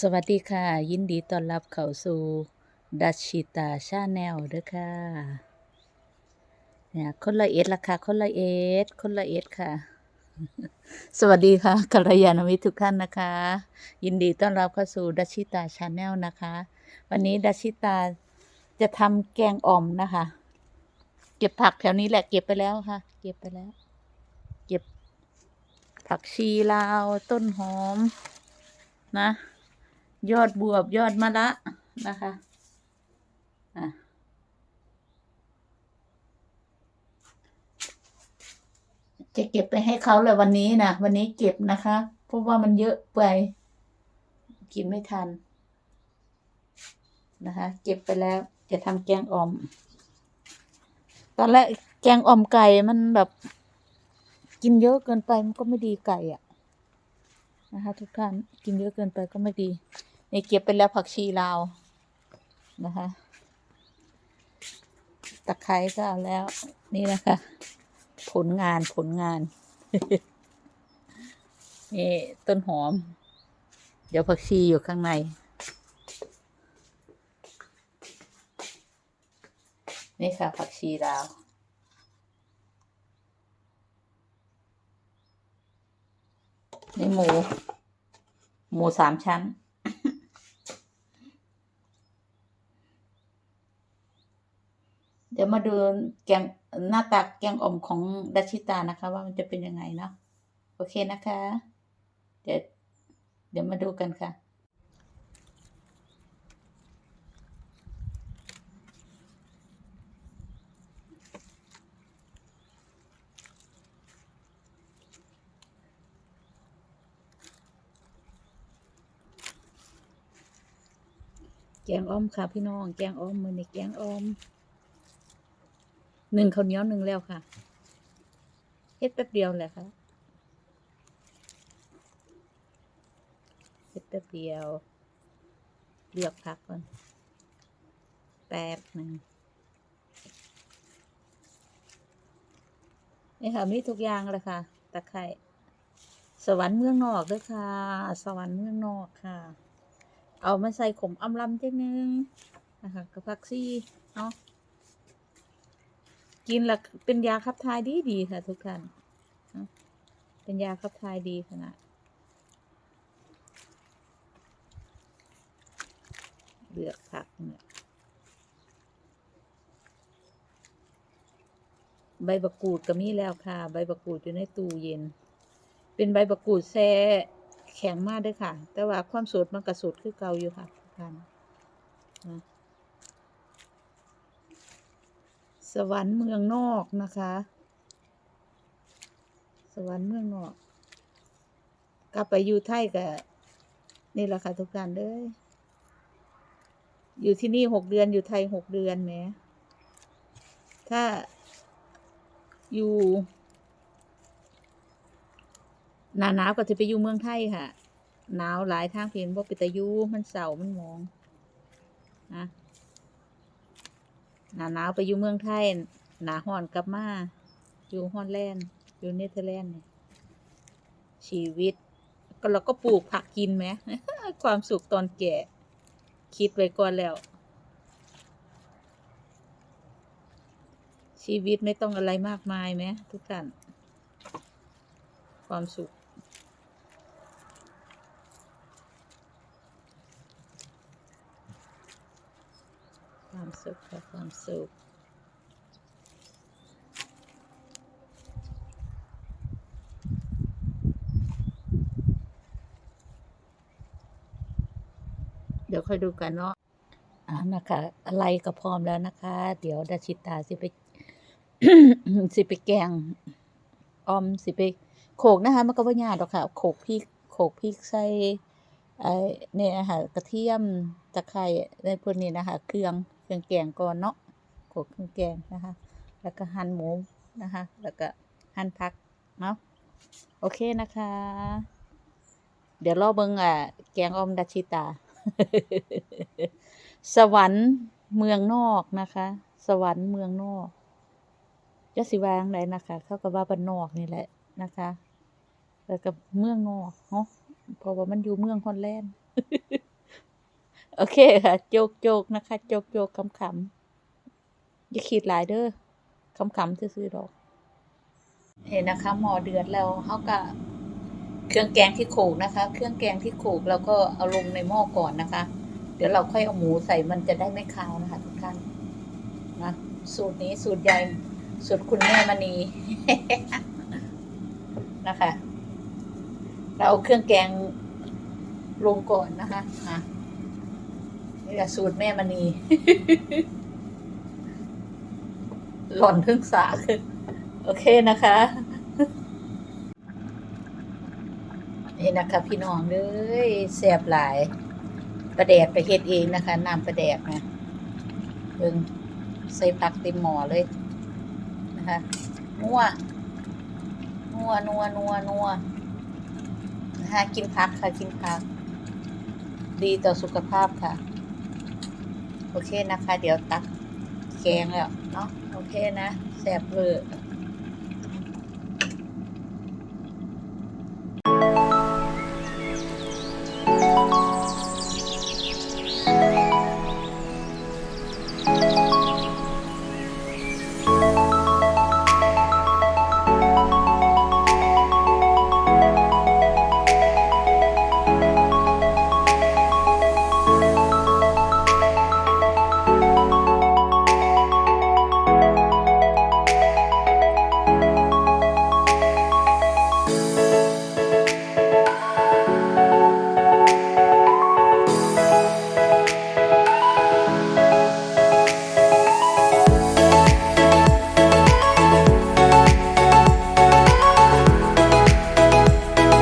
สวัสดีค่ะ ยินดีต้อนรับเข้าสู่ดัชชิตาชาแนลเด้อค่ะเนี่ยคนละเอ็ดละค่ะ คนละเอ็ดคนละเอ็ดค่ะ สวัสดีค่ะกัลยาณมิตรทุกท่านนะคะ ยินดีต้อนรับเข้าสู่ดัชชิตาชาแนลนะคะ วันนี้ดัชชิตาจะทำแกงอ่อมนะคะ เก็บผักแถวนี้แหละเก็บไปแล้วค่ะ เก็บไปแล้ว เก็บผักชีลาวต้นหอมนะ ยอดบวบยอดมะละนะคะอะจะเก็บไปให้เขาเลยวันนี้นะวันนี้เก็บนะคะเพราะว่ามันเยอะไป กินไม่ทัน นะคะ เก็บไปแล้ว จะทำแกงอ่อม ตอนแรกแกงอ่อมไก่มันแบบ กินเยอะเกินไปมันก็ไม่ดีไก่อะ นะคะ ทุกท่านกินเยอะเกินไปก็ไม่ดีนี่เก็บไปแล้วผักชีลาวนะคะตะไคร้ก็เอาแล้วนี่นะคะ ผลงานผลงานนี่ต้นหอม เดี๋ยวผักชีอยู่ข้างในนี่ค่ะผักชีลาว นี่หมู หมูสามชั้น เดี๋ยวมาดูแกงหน้าตาแกงอ่อมของดัชชิตานะคะ ว่ามันจะเป็นยังไงเนาะโอเคนะคะ เดี๋ยวเดี๋ยวมาดูกันค่ะ แกงอ้อมค่ะพี่น้อง แกงอ้อมมือในแกงอ้อม หนึ่งข้าวเหนียวหนึ่งแล้วค่ะ เฮ็ดแป๊บเดียวแหละค่ะ เฮ็ดแป๊บเดียว เลือกพักก่อน แป๊บหนึ่งนี่ค่ะมีทุกอย่างเลยค่ะ ตะไคร่สวรรค์เมืองนอกด้วยค่ะ สวรรค์เมืองนอกค่ะ เอามาใส่ขมอำลำเจังนึงนะคะกับผักซี่เนาะกินและเป็นยาขับถ่ายดีดีค่ะทุกท่านเป็นยาขับถ่ายดีขนาดเลือกผักเนี่ยใบบักกูดก็มีแล้วค่ะ ใบบักกูดอยู่ในตู้เย็น เป็นใบบักกูดแช่ แข็งมากด้วยค่ะ แต่ว่าความสดมันกระสดคือเก่าอยู่ค่ะทุกท่านนะสวรรค์เมืองนอกนะคะ สวรรค์เมืองนอก กลับไปอยู่ไทยกับนี่แหละค่ะทุกท่านเด้ยอยู่ที่นี่หกเดือนอยู่ไทยหกเดือนแหมถ้าอยู่ หนาหนาวก็จะไปอยู่เมืองไทยค่ะหนาวหลายทางเพียงบ่ไปแต่อยู่มันเสามันมองนะหนาหนาวไปอยู่เมืองไทยหนาฮ้อนกลับมาอยู่ฮอลแลนด์อยู่เนเธอร์แลนด์เนี่ยชีวิต ก็เราก็ปลูกผักกินไหมความสุขตอนแก่ คิดไว้ก่อนแล้ว ชีวิตไม่ต้องอะไรมากมายไหมทุกท่านความสุข ความสุขค่ะความสุขเดี๋ยวค่อยดูกันเนาะอ่านะคะ อะไรก็พร้อมแล้วนะคะ เดี๋ยวดาชิตาสิไป สิไปแกงออมสิไปโขกนะคะมันก็บ่ายากดอกค่ะ โขกพริกโขกพริกใส่ไอ้เนี่ยนะคะกระเทียมตะไคร้ในพวกนี้นะคะ เครื่อง เครื่องแกงก่อนเนาะโขกเครื่องแกงนะคะ แล้วก็หั่นหมูนะคะ แล้วก็หั่นผักเนาะโอเคนะคะ เดี๋ยวรอเบิ่งอะแกงอมดาชิตา สวรรค์เมืองนอกนะคะ สวรรค์เมืองนอกจะสิวางไหนนะคะเขาก็ว่าบ้านนอกนี่แหละนะคะ แล้วก็เมืองนอกเนาะเพราะว่ามันอยู่เมืองฮอลแลนด์ โอเคค่ะ โจกโจกนะคะ โจกโจกคำคำๆอย่าคิดหลายเด้อคำคำซื่อๆดอก เห็นนะคะ หม้อเดือดแล้วเขาก็เครื่องแกงที่โขกนะคะ เครื่องแกงที่โขลกเราก็เอาลงในหม้อก่อนนะคะ เดี๋ยวเราค่อยเอาหมูใส่มันจะได้ไม่คาวนะคะ ทุกท่านนะสูตรนี้สูตรใหญ่สูตรคุณแม่มณีนะคะ เราเอาเครื่องแกงลงก่อนนะคะอะ นี่แหละสูตรแม่มณีหล่อนเพิ่งสาคือโอเคนะคะ นี่นะคะพี่น้องเลยแซ่บหลายประแดกไปเฮ็ดเองนะคะน้ำประแดกนะเบิ่งใส่ผักเต็มหม้อเลยนะคะนัวนัวนัวนัวนัวนะคะกินผักค่ะกินผัก ดีต่อสุขภาพค่ะ โอเคนะคะ เดี๋ยวตักแกงแล้วเนาะโอเคนะแสบเวอร์